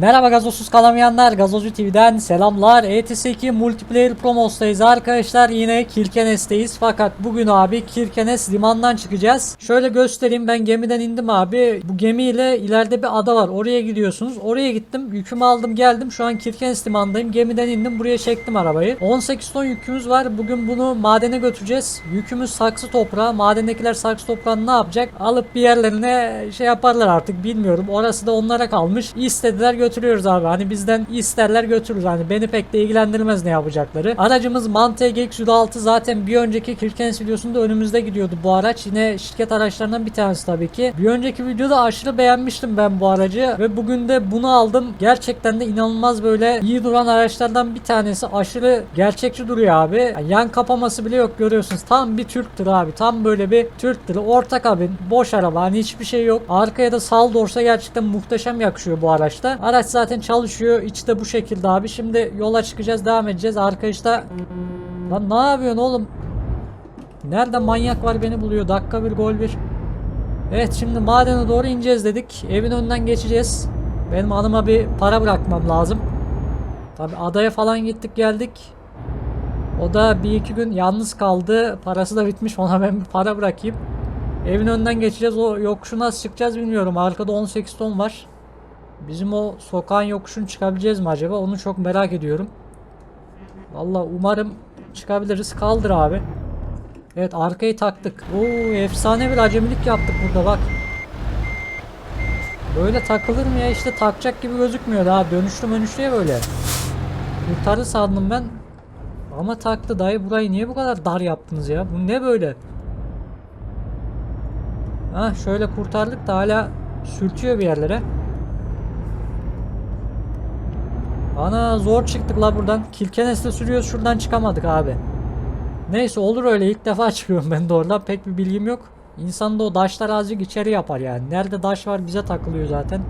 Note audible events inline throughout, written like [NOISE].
Merhaba gazozsuz kalamayanlar Gazozu TV'den selamlar. ETS2 Multiplayer Promos'tayız arkadaşlar. Yine Kirkenes'teyiz fakat bugün abi Kirkenes limandan çıkacağız. Şöyle göstereyim ben gemiden indim abi. Bu gemiyle ileride bir ada var. Oraya gidiyorsunuz. Oraya gittim yükümü aldım geldim. Şu an Kirkenes limandayım. Gemiden indim buraya çektim arabayı. 18 ton yükümüz var. Bugün bunu madene götüreceğiz. Yükümüz saksı toprağı. Madendekiler saksı toprağını ne yapacak? Alıp bir yerlerine şey yaparlar artık bilmiyorum. Orası da onlara kalmış. İstediler götürüyoruz abi. Hani bizden isterler götürürüz. Hani beni pek de ilgilendirmez ne yapacakları. Aracımız Mante GX106 zaten bir önceki Kirkenes videosunda önümüzde gidiyordu bu araç. Yine şirket araçlarından bir tanesi tabii ki. Bir önceki videoda aşırı beğenmiştim ben bu aracı ve bugün de bunu aldım. Gerçekten de inanılmaz böyle iyi duran araçlardan bir tanesi. Aşırı gerçekçi duruyor abi. Yani yan kapaması bile yok görüyorsunuz. Tam bir Türk tırı abi. Tam böyle bir Türk tırı. Orta kabin. Boş araba. Hani hiçbir şey yok. Arkaya da sal dorsa gerçekten muhteşem yakışıyor bu araçta. Araç zaten çalışıyor. İçi de bu şekilde abi. Şimdi yola çıkacağız. Devam edeceğiz. Arkadaşlar Lan ne yapıyorsun oğlum? Nerede manyak var beni buluyor. Dakika bir gol bir. Evet şimdi madene doğru ineceğiz dedik. Evin önünden geçeceğiz. Benim hanıma bir para bırakmam lazım. Tabi adaya falan gittik geldik. O da bir iki gün yalnız kaldı. Parası da bitmiş. Ona ben bir para bırakayım. Evin önünden geçeceğiz. O yokuşu nasıl çıkacağız bilmiyorum. Arkada 18 ton var. Bizim o sokağın yokuşunu çıkabileceğiz mi acaba? Onu çok merak ediyorum. Vallahi umarım çıkabiliriz. Kaldır abi. Evet arkayı taktık. Oo efsane bir acemilik yaptık burada bak. Böyle takılır mı ya işte takacak gibi gözükmüyor daha dönüşlü dönüşlü ya böyle. Kurtardı sandım ben. Ama taktı dayı burayı niye bu kadar dar yaptınız ya? Bu ne böyle? Ha şöyle kurtardık da hala sürtüyor bir yerlere. Ana zor çıktık la buradan. Kilkenes'te sürüyoruz şuradan çıkamadık abi. Neyse olur öyle ilk defa [LAUGHS] çıkıyorum ben de oradan pek bir bilgim yok. İnsan da o daşlar azıcık içeri yapar yani. Nerede daş var bize takılıyor zaten.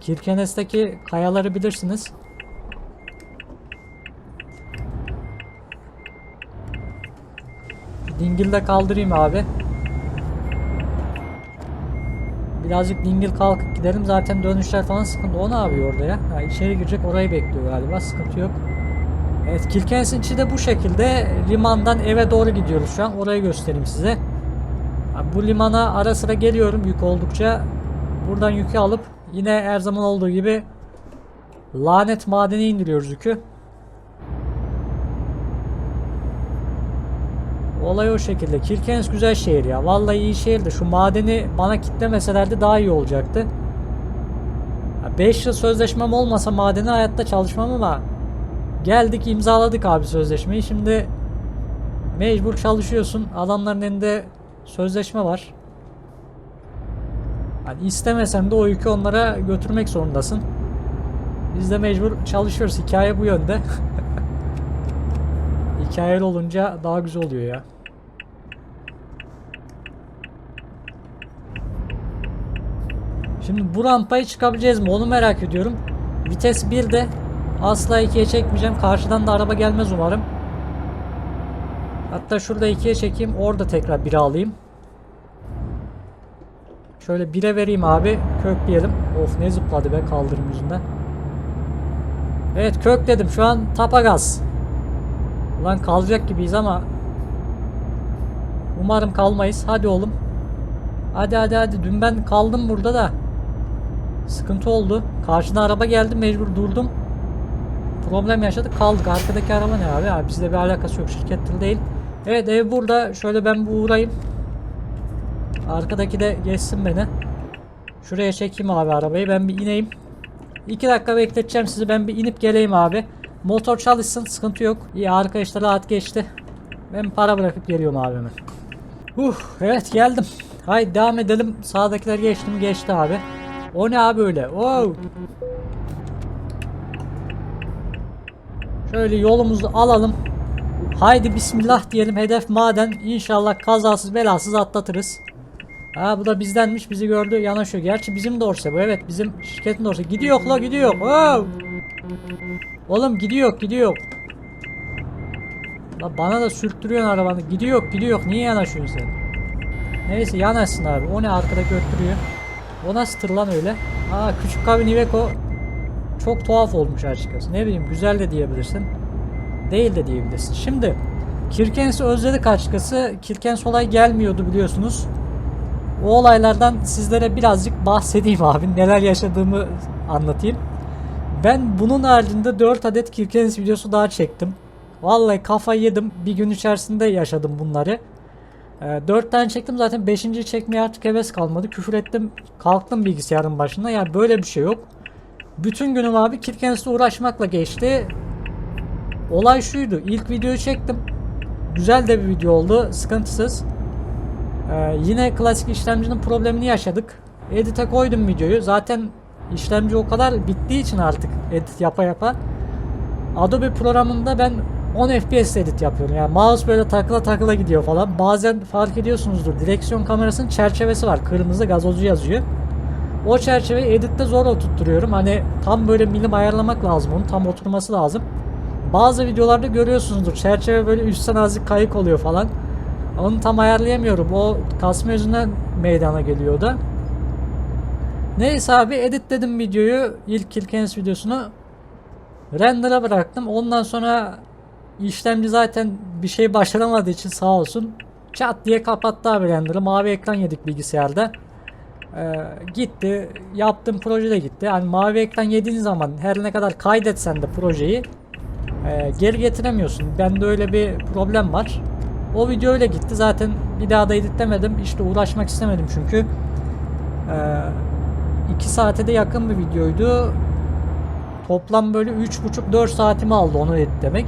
Kirkenes'teki kayaları bilirsiniz. Dingil de kaldırayım abi. Birazcık dingil kalkıp gidelim zaten dönüşler falan sıkıntı. O ne yapıyor orada ya? Ha, içeri girecek orayı bekliyor galiba sıkıntı yok. Evet Kirkenes'in içi de bu şekilde limandan eve doğru gidiyoruz şu an. Orayı göstereyim size. Bu limana ara sıra geliyorum yük oldukça. Buradan yükü alıp yine her zaman olduğu gibi lanet madeni indiriyoruz yükü. Olay o şekilde. Kirkenes güzel şehir ya. Vallahi iyi şehir de şu madeni bana kitlemeselerdi daha iyi olacaktı. 5 yıl sözleşmem olmasa madeni hayatta çalışmam ama geldik imzaladık abi sözleşmeyi. Şimdi mecbur çalışıyorsun. Adamların elinde sözleşme var. Yani istemesen de o yükü onlara götürmek zorundasın. Biz de mecbur çalışıyoruz. Hikaye bu yönde. [LAUGHS] Hikayeli olunca daha güzel oluyor ya. Şimdi bu rampayı çıkabileceğiz mi onu merak ediyorum. Vites 1'de asla 2'ye çekmeyeceğim. Karşıdan da araba gelmez umarım. Hatta şurada 2'ye çekeyim. Orada tekrar 1'e alayım. Şöyle 1'e vereyim abi. Kökleyelim. Of ne zıpladı be kaldırım yüzünden. Evet kökledim. Şu an tapa gaz. Ulan kalacak gibiyiz ama Umarım kalmayız. Hadi oğlum. Hadi hadi hadi. Dün ben kaldım burada da. Sıkıntı oldu. Karşına araba geldi. Mecbur durdum. Problem yaşadık. Kaldık. Arkadaki araba ne abi? abi bizle bir alakası yok. Şirket tır değil. Evet ev burada. Şöyle ben bir uğrayayım. Arkadaki de geçsin beni. Şuraya çekeyim abi arabayı. Ben bir ineyim. 2 dakika bekleteceğim sizi. Ben bir inip geleyim abi. Motor çalışsın. Sıkıntı yok. İyi arkadaşlar rahat geçti. Ben para bırakıp geliyorum abime. Uh, evet geldim. Haydi devam edelim. Sağdakiler geçti mi? Geçti abi. O ne abi öyle? Wow. Şöyle yolumuzu alalım. Haydi bismillah diyelim. Hedef maden. İnşallah kazasız belasız atlatırız. Ha bu da bizdenmiş. Bizi gördü yanaşıyor. Gerçi bizim dorse bu. Evet bizim şirketin dorse. Gidiyor la gidiyor. Wow. Oğlum gidiyor gidiyor. La bana da sürttürüyorsun arabanı. Gidiyor gidiyor. Niye yanaşıyorsun sen? Neyse yanaşsın abi. O ne arkada götürüyor. O nasıl tır lan öyle? Aa küçük kabin Iveco. çok tuhaf olmuş açıkçası. Ne bileyim güzel de diyebilirsin. Değil de diyebilirsin. Şimdi Kirkens'i özledik açıkçası. Kirkens olay gelmiyordu biliyorsunuz. O olaylardan sizlere birazcık bahsedeyim abi. Neler yaşadığımı anlatayım. Ben bunun haricinde 4 adet Kirkens videosu daha çektim. Vallahi kafayı yedim. Bir gün içerisinde yaşadım bunları. 4 tane çektim zaten 5. çekmeye artık heves kalmadı. Küfür ettim. Kalktım bilgisayarın başına. Yani böyle bir şey yok. Bütün günüm abi Kirkens'le uğraşmakla geçti. Olay şuydu. İlk videoyu çektim. Güzel de bir video oldu. Sıkıntısız. Ee, yine klasik işlemcinin problemini yaşadık. Edit'e koydum videoyu. Zaten işlemci o kadar bittiği için artık edit yapa yapa. Adobe programında ben 10 FPS edit yapıyorum. Yani mouse böyle takıla takıla gidiyor falan. Bazen fark ediyorsunuzdur. Direksiyon kamerasının çerçevesi var. Kırmızı gazozcu yazıyor. O çerçeveyi editte zor oturtturuyorum. Hani tam böyle milim ayarlamak lazım onun. Tam oturması lazım. Bazı videolarda görüyorsunuzdur. Çerçeve böyle üstten azıcık kayık oluyor falan. Onu tam ayarlayamıyorum. O kasma yüzünden meydana geliyor da. Neyse abi editledim videoyu. İlk Kilkens videosunu. Render'a bıraktım. Ondan sonra işlemci zaten bir şey başaramadığı için sağ olsun. Çat diye kapattı abi render'ı. Mavi ekran yedik bilgisayarda. Ee, gitti. Yaptığım proje de gitti. Yani mavi ekran yediğin zaman her ne kadar kaydetsen de projeyi e, geri getiremiyorsun. Bende öyle bir problem var. O video öyle gitti. Zaten bir daha da editlemedim. İşte uğraşmak istemedim çünkü. Ee, 2 saate de yakın bir videoydu. Toplam böyle 3,5-4 saatimi aldı onu editlemek.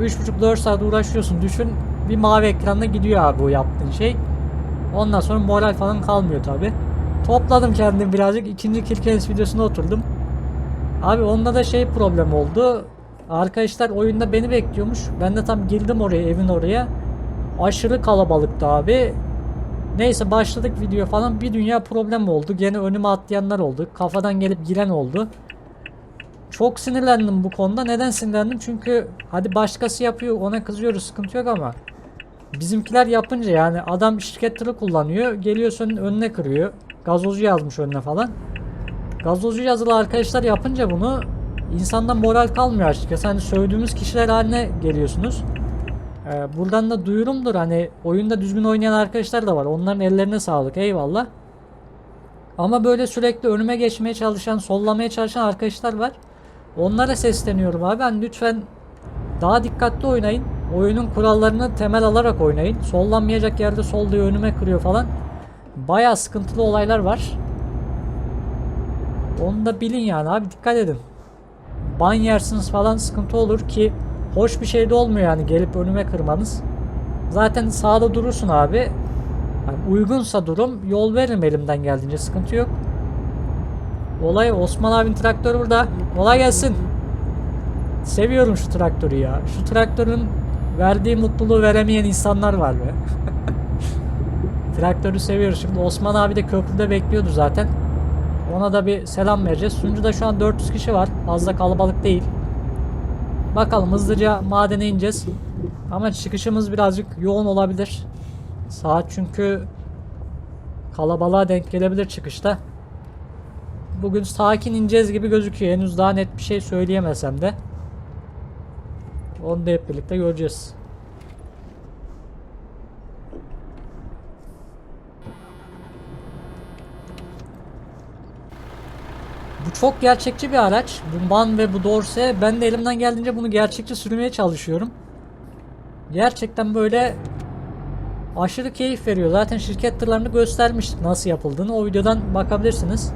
3,5-4 saat uğraşıyorsun. Düşün bir mavi ekranda gidiyor abi o yaptığın şey. Ondan sonra moral falan kalmıyor tabi. Topladım kendimi birazcık. ikinci Kirkenes videosuna oturdum. Abi onda da şey problem oldu. Arkadaşlar oyunda beni bekliyormuş. Ben de tam girdim oraya evin oraya. Aşırı kalabalıktı abi. Neyse başladık video falan. Bir dünya problem oldu. Gene önüme atlayanlar oldu. Kafadan gelip giren oldu. Çok sinirlendim bu konuda. Neden sinirlendim? Çünkü hadi başkası yapıyor ona kızıyoruz sıkıntı yok ama bizimkiler yapınca yani adam şirket tırı kullanıyor. Geliyor senin önüne kırıyor. Gazozcu yazmış önüne falan. Gazozcu yazılı arkadaşlar yapınca bunu insanda moral kalmıyor açıkçası. Hani sövdüğümüz kişiler haline geliyorsunuz. Ee, buradan da duyurumdur hani oyunda düzgün oynayan arkadaşlar da var. Onların ellerine sağlık eyvallah. Ama böyle sürekli önüme geçmeye çalışan, sollamaya çalışan arkadaşlar var. Onlara sesleniyorum abi. Hani lütfen daha dikkatli oynayın. Oyunun kurallarını temel alarak oynayın. Sollanmayacak yerde sol diye önüme kırıyor falan. Baya sıkıntılı olaylar var. Onu da bilin yani abi dikkat edin. Ban yersiniz falan sıkıntı olur ki hoş bir şey de olmuyor yani gelip önüme kırmanız. Zaten sağda durursun abi. Yani uygunsa durum yol veririm elimden geldiğince sıkıntı yok. Olay Osman abinin traktörü burada. Kolay gelsin. Seviyorum şu traktörü ya. Şu traktörün verdiği mutluluğu veremeyen insanlar var be. [LAUGHS] Traktörü seviyoruz. Şimdi Osman abi de köprüde bekliyordu zaten. Ona da bir selam vereceğiz. Sunucuda şu an 400 kişi var. Fazla kalabalık değil. Bakalım hızlıca madene ineceğiz. Ama çıkışımız birazcık yoğun olabilir. Saat çünkü kalabalığa denk gelebilir çıkışta. Bugün sakin ineceğiz gibi gözüküyor. Henüz daha net bir şey söyleyemesem de. Onu da hep birlikte göreceğiz. Çok gerçekçi bir araç. Bu Man ve bu Dorse. Ben de elimden geldiğince bunu gerçekçi sürmeye çalışıyorum. Gerçekten böyle aşırı keyif veriyor. Zaten şirket tırlarını göstermiştik nasıl yapıldığını. O videodan bakabilirsiniz.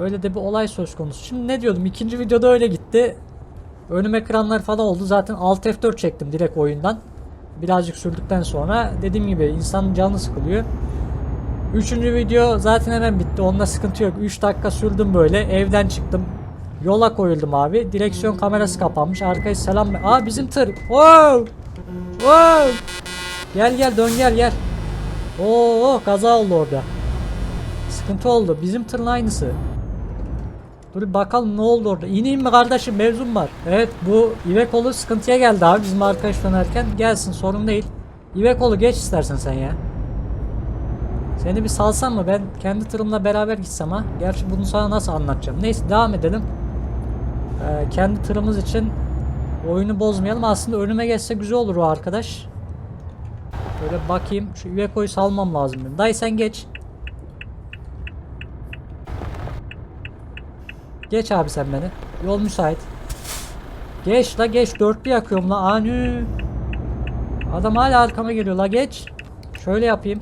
Öyle de bir olay söz konusu. Şimdi ne diyordum? İkinci videoda öyle gitti. Önüme ekranlar falan oldu. Zaten Alt F4 çektim direkt oyundan. Birazcık sürdükten sonra dediğim gibi insanın canı sıkılıyor. Üçüncü video zaten hemen bitti. Onda sıkıntı yok. 3 dakika sürdüm böyle. Evden çıktım. Yola koyuldum abi. Direksiyon kamerası kapanmış. Arkaya selam. Aa bizim tır. Wow! Wow! Gel gel dön gel gel. Oo kaza oldu orada. Sıkıntı oldu. Bizim tırın aynısı. Dur bakalım ne oldu orada. İneyim mi kardeşim mevzum var. Evet bu İvekolu sıkıntıya geldi abi bizim arkadaş dönerken. Gelsin sorun değil. İvekolu geç istersen sen ya. Seni bir salsam mı? Ben kendi tırımla beraber gitsem ha. Gerçi bunu sana nasıl anlatacağım? Neyse devam edelim. Ee, kendi tırımız için oyunu bozmayalım. Aslında önüme geçse güzel olur o arkadaş. Böyle bakayım. Şu Iveco'yu salmam lazım benim. Dayı sen geç. Geç abi sen beni. Yol müsait. Geç la geç. Dörtlü yakıyorum la. Anü. Adam hala arkama geliyor la geç. Şöyle yapayım.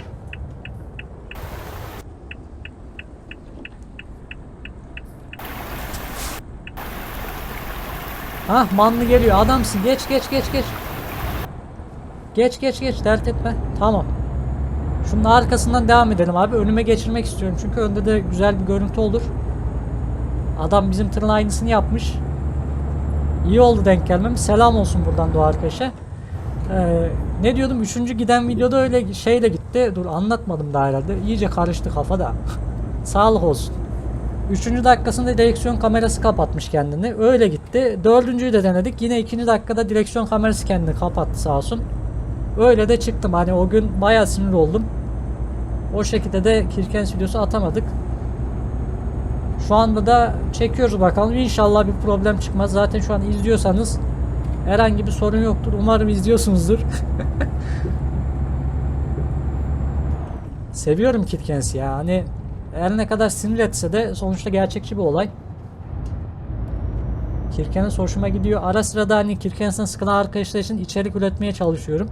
Hah manlı geliyor. Adamsın. Geç geç geç geç. Geç geç geç. Dert etme. Tamam. Şunun arkasından devam edelim abi. Önüme geçirmek istiyorum. Çünkü önde de güzel bir görüntü olur. Adam bizim tırın aynısını yapmış. İyi oldu denk gelmem. Selam olsun buradan Doğa arkadaşa. Ee, ne diyordum? Üçüncü giden videoda öyle şeyle gitti. Dur anlatmadım daha herhalde. İyice karıştı kafa da. [LAUGHS] Sağlık olsun. Üçüncü dakikasında direksiyon kamerası kapatmış kendini. Öyle gitti. Dördüncüyü de denedik. Yine ikinci dakikada direksiyon kamerası kendini kapattı sağ olsun. Öyle de çıktım. Hani o gün bayağı sinir oldum. O şekilde de Kirkens videosu atamadık. Şu anda da çekiyoruz bakalım. İnşallah bir problem çıkmaz. Zaten şu an izliyorsanız herhangi bir sorun yoktur. Umarım izliyorsunuzdur. [LAUGHS] Seviyorum Kirkens'i ya. Hani her ne kadar sinir etse de sonuçta gerçekçi bir olay. Kirkenes hoşuma gidiyor. Ara sıra da hani Kirkenes'ten sıkılan arkadaşlar için içerik üretmeye çalışıyorum.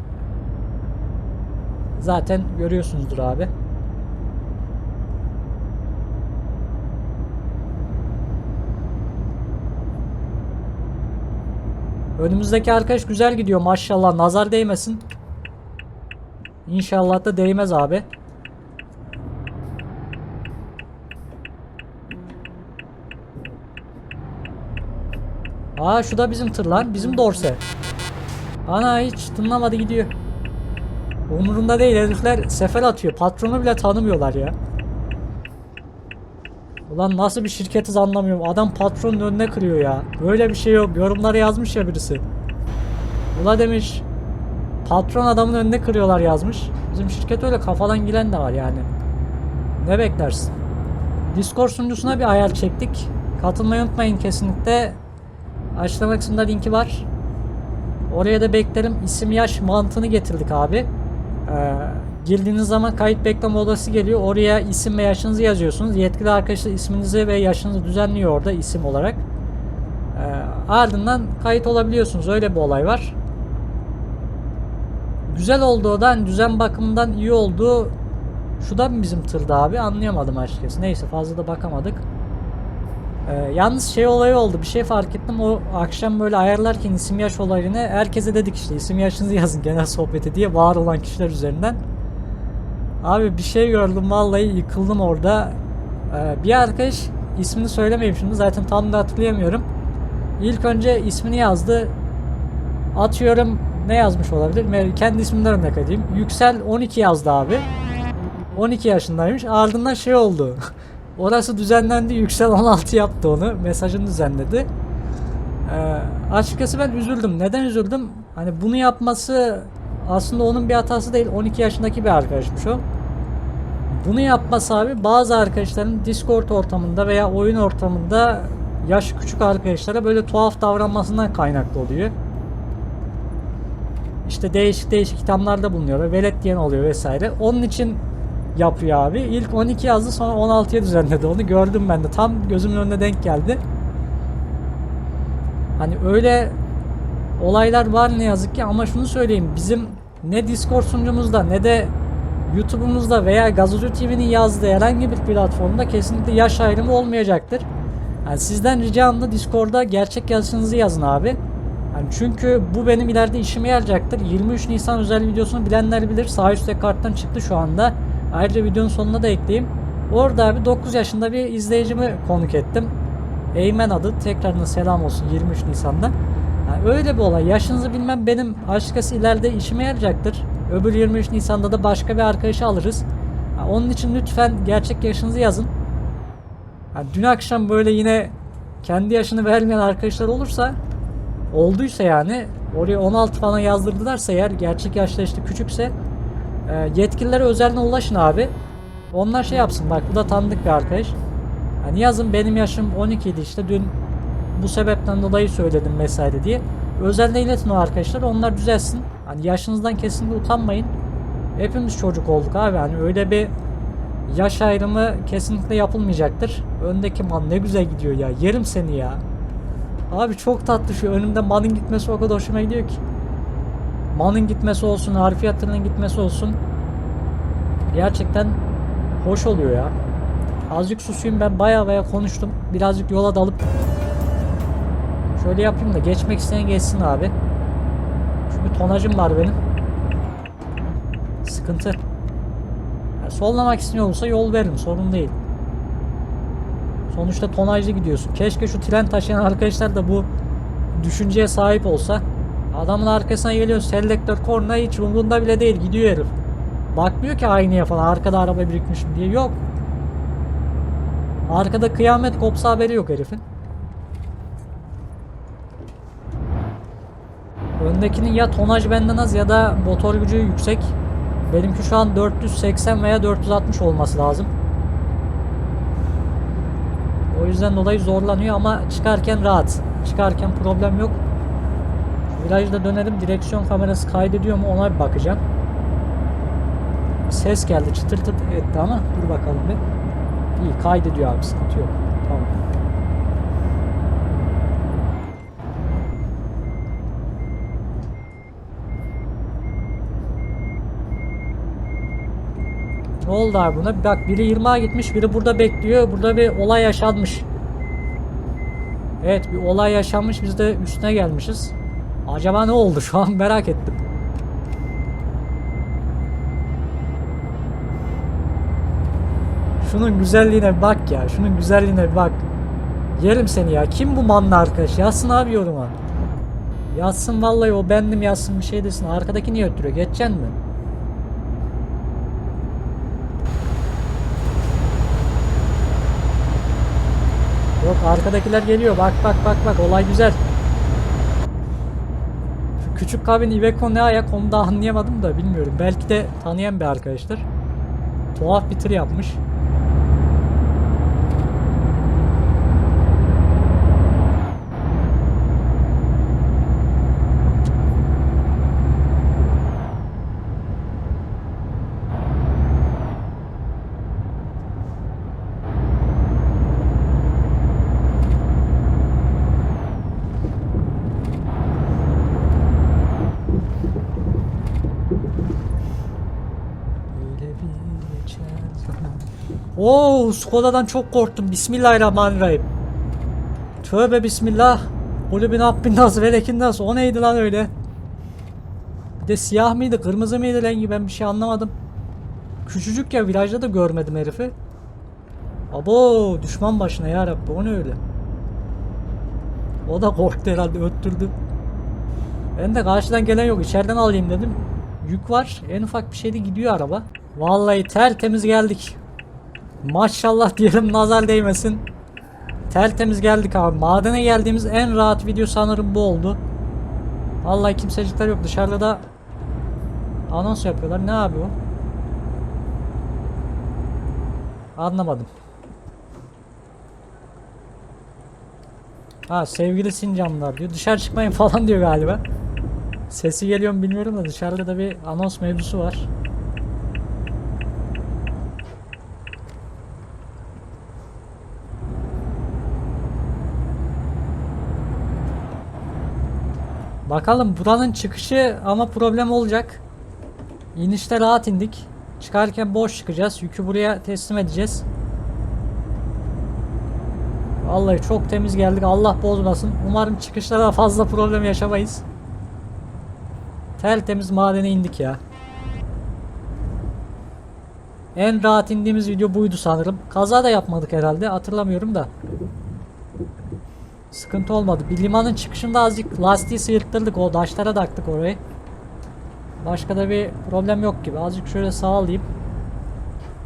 Zaten görüyorsunuzdur abi. Önümüzdeki arkadaş güzel gidiyor maşallah. Nazar değmesin. İnşallah da değmez abi. Aa şu da bizim tır lan. Bizim dorse. Ana hiç tınlamadı gidiyor. Umurunda değil herifler sefer atıyor. Patronu bile tanımıyorlar ya. Ulan nasıl bir şirketiz anlamıyorum. Adam patronun önüne kırıyor ya. Böyle bir şey yok. Yorumlara yazmış ya birisi. Ula demiş. Patron adamın önüne kırıyorlar yazmış. Bizim şirket öyle kafadan giren de var yani. Ne beklersin? Discord sunucusuna bir ayar çektik. Katılmayı unutmayın kesinlikle. Açıklama kısmında linki var. Oraya da beklerim. İsim yaş mantığını getirdik abi. Ee, girdiğiniz zaman kayıt bekleme odası geliyor. Oraya isim ve yaşınızı yazıyorsunuz. Yetkili arkadaşlar isminizi ve yaşınızı düzenliyor orada isim olarak. Ee, ardından kayıt olabiliyorsunuz. Öyle bir olay var. Güzel olduğu da hani düzen bakımından iyi olduğu şu da mı bizim tırda abi anlayamadım açıkçası. Neyse fazla da bakamadık. Ee, yalnız şey olayı oldu. Bir şey fark ettim. O akşam böyle ayarlarken isim yaş olayını herkese dedik işte isim yaşınızı yazın genel sohbeti diye var olan kişiler üzerinden. Abi bir şey gördüm vallahi yıkıldım orada. Ee, bir arkadaş ismini söylemeyeyim şimdi zaten tam da hatırlayamıyorum. İlk önce ismini yazdı. Atıyorum ne yazmış olabilir? Kendi isminden örnek edeyim. Yüksel 12 yazdı abi. 12 yaşındaymış. Ardından şey oldu. [LAUGHS] Orası düzenlendi. Yüksel [LAUGHS] 16 yaptı onu. Mesajını düzenledi. Ee, açıkçası ben üzüldüm. Neden üzüldüm? Hani bunu yapması aslında onun bir hatası değil. 12 yaşındaki bir arkadaşmış o. Bunu yapması abi bazı arkadaşların Discord ortamında veya oyun ortamında yaş küçük arkadaşlara böyle tuhaf davranmasından kaynaklı oluyor. İşte değişik değişik kitaplarda bulunuyor. Velet diyen oluyor vesaire. Onun için yapıyor abi. İlk 12 yazdı sonra 16'ya düzenledi onu. Gördüm ben de. Tam gözümün önüne denk geldi. Hani öyle olaylar var ne yazık ki ama şunu söyleyeyim. Bizim ne Discord sunucumuzda ne de YouTube'umuzda veya Gazozu TV'nin yazdığı herhangi bir platformda kesinlikle yaş ayrımı olmayacaktır. Yani sizden ricam da Discord'da gerçek yaşınızı yazın abi. Yani çünkü bu benim ileride işime yarayacaktır. 23 Nisan özel videosunu bilenler bilir. Sağ üstte karttan çıktı şu anda. Ayrıca videonun sonuna da ekleyeyim. Orada abi 9 yaşında bir izleyicimi konuk ettim. Eymen adı. Tekrardan selam olsun 23 Nisan'da. Yani öyle bir olay. Yaşınızı bilmem benim açıkçası ileride işime yarayacaktır. Öbür 23 Nisan'da da başka bir arkadaşı alırız. Yani onun için lütfen gerçek yaşınızı yazın. Yani dün akşam böyle yine kendi yaşını vermeyen arkadaşlar olursa olduysa yani oraya 16 falan yazdırdılarsa eğer gerçek yaşta işte küçükse e, yetkililere özelden ulaşın abi. Onlar şey yapsın bak bu da tanıdık bir arkadaş. Hani yazın benim yaşım 12 idi işte dün bu sebepten dolayı söyledim vesaire diye. Özelde iletin o arkadaşlar onlar düzelsin. Hani yaşınızdan kesinlikle utanmayın. Hepimiz çocuk olduk abi hani öyle bir yaş ayrımı kesinlikle yapılmayacaktır. Öndeki man ne güzel gidiyor ya. Yerim seni ya. Abi çok tatlı şu önümde manın gitmesi o kadar hoşuma gidiyor ki. Manın gitmesi olsun, harfiyatının gitmesi olsun. Gerçekten hoş oluyor ya. Azıcık susayım ben baya baya konuştum. Birazcık yola dalıp şöyle yapayım da geçmek isteyen geçsin abi. Çünkü tonajım var benim. Sıkıntı. Yani sollamak isteyen olursa yol veririm sorun değil. Sonuçta tonajlı gidiyorsun. Keşke şu tren taşıyan arkadaşlar da bu düşünceye sahip olsa. Adamın arkasına geliyor selektör korna hiç umurunda bile değil gidiyor herif. Bakmıyor ki aynaya falan arkada araba birikmiş mi diye yok. Arkada kıyamet kopsa haberi yok herifin. Öndekinin ya tonaj benden az ya da motor gücü yüksek. Benimki şu an 480 veya 460 olması lazım. O yüzden dolayı zorlanıyor ama çıkarken rahat. Çıkarken problem yok. Virajda dönelim. Direksiyon kamerası kaydediyor mu ona bir bakacağım. Ses geldi. Çıtır tırt etti ama dur bakalım bir. İyi kaydediyor abi sıkıntı yok. Tamam. Ne oldu abi buna? Bak biri 20'a gitmiş, biri burada bekliyor. Burada bir olay yaşanmış. Evet bir olay yaşanmış. Biz de üstüne gelmişiz. Acaba ne oldu? Şu an merak ettim. Şunun güzelliğine bak ya. Şunun güzelliğine bak. Yerim seni ya. Kim bu manlı arkadaş? Yazsın abi yoruma. Yazsın vallahi o bendim yazsın bir şey desin. Arkadaki niye ötürüyor? Geçeceksin mi? Yok arkadakiler geliyor. Bak bak bak bak olay güzel. Küçük kabin Iveco ne ayak onu da anlayamadım da bilmiyorum. Belki de tanıyan bir arkadaşlar. Tuhaf bir tır yapmış. Öyle bir geçer zaman. Oo, Skoda'dan çok korktum. Bismillahirrahmanirrahim. Tövbe bismillah. Kulübün Habbin nasıl velekin nasıl? O neydi lan öyle? Bir de siyah mıydı, kırmızı mıydı rengi ben bir şey anlamadım. Küçücük ya virajda da görmedim herifi. Abo düşman başına ya Rabbi o ne öyle? O da korktu herhalde öttürdü. Ben de karşıdan gelen yok içeriden alayım dedim. Yük var en ufak bir şeyde gidiyor araba. Vallahi tertemiz geldik. Maşallah diyelim nazar değmesin. Tertemiz geldik abi. Madene geldiğimiz en rahat video sanırım bu oldu. Vallahi kimsecikler yok. Dışarıda da anons yapıyorlar. Ne abi o? Anlamadım. Ha sevgili Sincanlar diyor. Dışarı çıkmayın [LAUGHS] falan diyor galiba. Sesi geliyor mu bilmiyorum da dışarıda da bir anons mevzusu var. Bakalım buranın çıkışı ama problem olacak. İnişte rahat indik. Çıkarken boş çıkacağız. Yükü buraya teslim edeceğiz. Vallahi çok temiz geldik. Allah bozmasın. Umarım çıkışta da fazla problem yaşamayız. Tertemiz madene indik ya. En rahat indiğimiz video buydu sanırım. Kaza da yapmadık herhalde. Hatırlamıyorum da. Sıkıntı olmadı. Bir limanın çıkışında azıcık lastiği sıyırttırdık. O daşlara taktık orayı. Başka da bir problem yok gibi. Azıcık şöyle sağ alayım.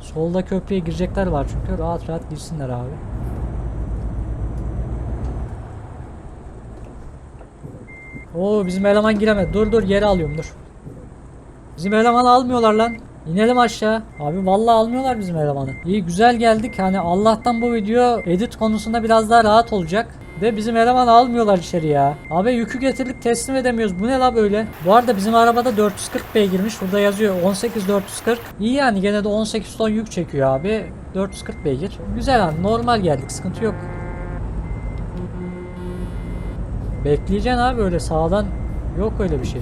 Solda köprüye girecekler var çünkü. Rahat rahat girsinler abi. Oo bizim eleman giremedi. Dur dur yeri alıyorum dur. Bizim elemanı almıyorlar lan. İnelim aşağı. Abi vallahi almıyorlar bizim elemanı. İyi güzel geldik. Hani Allah'tan bu video edit konusunda biraz daha rahat olacak. Ve bizim eleman almıyorlar içeri ya. Abi yükü getirdik teslim edemiyoruz. Bu ne la böyle? Bu arada bizim arabada 440 beygirmiş. Burada yazıyor 18 440. İyi yani gene de 18 ton yük çekiyor abi. 440 beygir. Güzel hani normal geldik. Sıkıntı yok. Bekleyeceksin abi öyle sağdan. Yok öyle bir şey.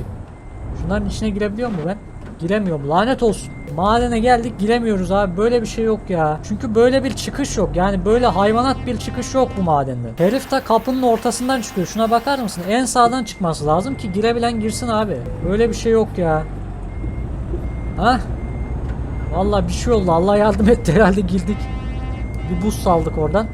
Şunların içine girebiliyor mu ben? Giremiyorum. Lanet olsun. Madene geldik giremiyoruz abi. Böyle bir şey yok ya. Çünkü böyle bir çıkış yok. Yani böyle hayvanat bir çıkış yok bu madende. Herif de kapının ortasından çıkıyor. Şuna bakar mısın? En sağdan çıkması lazım ki girebilen girsin abi. Böyle bir şey yok ya. Ha? Vallahi bir şey oldu. Allah yardım etti herhalde girdik. Bir buz saldık oradan.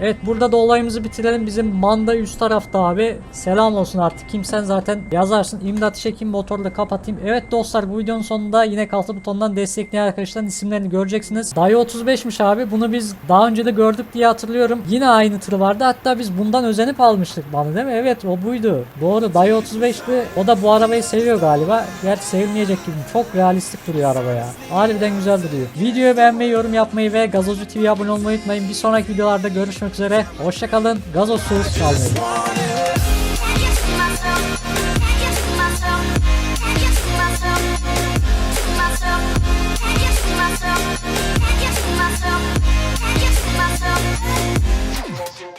Evet burada da olayımızı bitirelim. Bizim manda üst tarafta abi. Selam olsun artık. Kimsen zaten yazarsın. İmdat çekim motoru da kapatayım. Evet dostlar bu videonun sonunda yine kalktı butonundan destekleyen arkadaşların isimlerini göreceksiniz. Dayo 35'miş abi. Bunu biz daha önce de gördük diye hatırlıyorum. Yine aynı tır vardı. Hatta biz bundan özenip almıştık bana değil mi? Evet o buydu. Doğru Dayo 35'ti. O da bu arabayı seviyor galiba. Gerçi sevmeyecek gibi. Çok realistik duruyor araba ya. Harbiden güzel duruyor. Videoyu beğenmeyi, yorum yapmayı ve Gazozcu TV'ye abone olmayı unutmayın. Bir sonraki videolarda görüşmek görüşmek üzere. Hoşçakalın. Gazozsuz kalmayın.